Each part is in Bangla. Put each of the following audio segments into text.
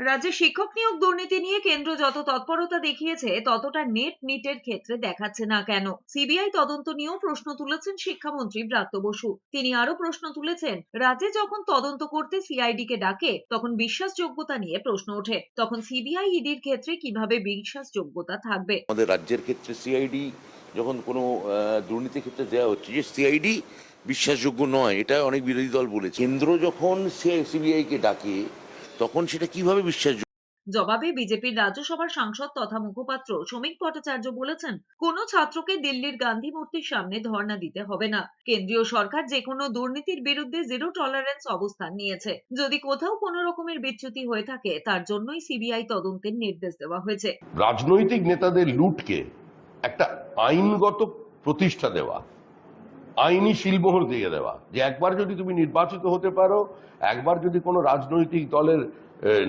রাজ্যে শিক্ষক নিয়োগ দুর্নীতি নিয়ে কেন্দ্র যত তৎপরতা দেখিয়েছে ততটা নেট নিটের ক্ষেত্রে দেখাচ্ছে না কেন? সিবিআই তদন্ত নিয়েও প্রশ্ন তুলেছেন শিক্ষামন্ত্রী ব্রাত্য বসু। তিনি আরও প্রশ্ন তুলেছেন রাজ্যে যখন তদন্ত করতে সিআইডি কে ডাকে তখন বিশ্বাসযোগ্যতা নিয়ে প্রশ্ন ওঠে। তখন সিবিআই ইডির ক্ষেত্রে কীভাবে বিশ্বাসযোগ্যতা থাকবে? আমাদের রাজ্যের ক্ষেত্রে সিআইডি যখন কোনো আহ, দুর্নীতির ক্ষেত্রে দেওয়া হচ্ছে যে সিআইডি বিশ্বাসযোগ্য নয় এটা অনেক বিরোধী দল বলেছে। কেন্দ্র যখন সিবিআই কে ডাকে তখন সেটা কীভাবে বিশ্বাসযোগ্য? জবাবে বিজেপির রাজ্যসভার সাংসদ তথা মুখপাত্র শ্রমিক ভট্টাচার্য বলেছেন কোন ছাত্রকে দিল্লির গান্ধী মূর্তির সামনে ধর্ণা দিতে হবে না। কেন্দ্রীয় সরকার যে কোনো দুর্নীতির বিরুদ্ধে জিরো টলারেন্স অবস্থান নিয়েছে। যদি কোথাও কোনো রকমের বিচ্যুতি হয়ে থাকে তার জন্যই সিবিআই তদন্তের নির্দেশ দেওয়া হয়েছে। রাজনৈতিক নেতাদের লুটকে একটা আইনগত প্রতিষ্ঠা দেওয়া আইনি শিলমোহর দিয়ে দেওয়া। যে একবার যদি তুমি নির্বাচিত হতে পারো, একবার যদি কোনো রাজনৈতিক দলের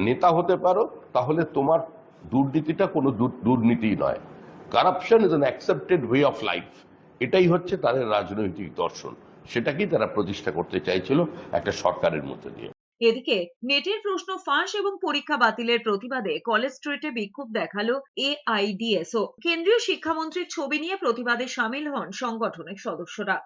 নেতা হতে পারো, তাহলে তোমার দুর্নীতিটা কোনো দুর্নীতি নয়। Corruption is an accepted way of life এটাই হচ্ছে তাদের রাজনৈতিক দর্শন। সেটাকেই তারা প্রতিষ্ঠা করতে চাইছিল একটা সরকারের মধ্যে দিয়ে। এদিকে নেটের প্রশ্ন ফাঁস এবং পরীক্ষা বাতিলের প্রতিবাদে কলেজ স্ট্রিটে বিক্ষোভ দেখাল এআইডিএসও। কেন্দ্রীয় শিক্ষামন্ত্রীর ছবি নিয়ে প্রতিবাদে সামিল হন সংগঠনের সদস্যরা।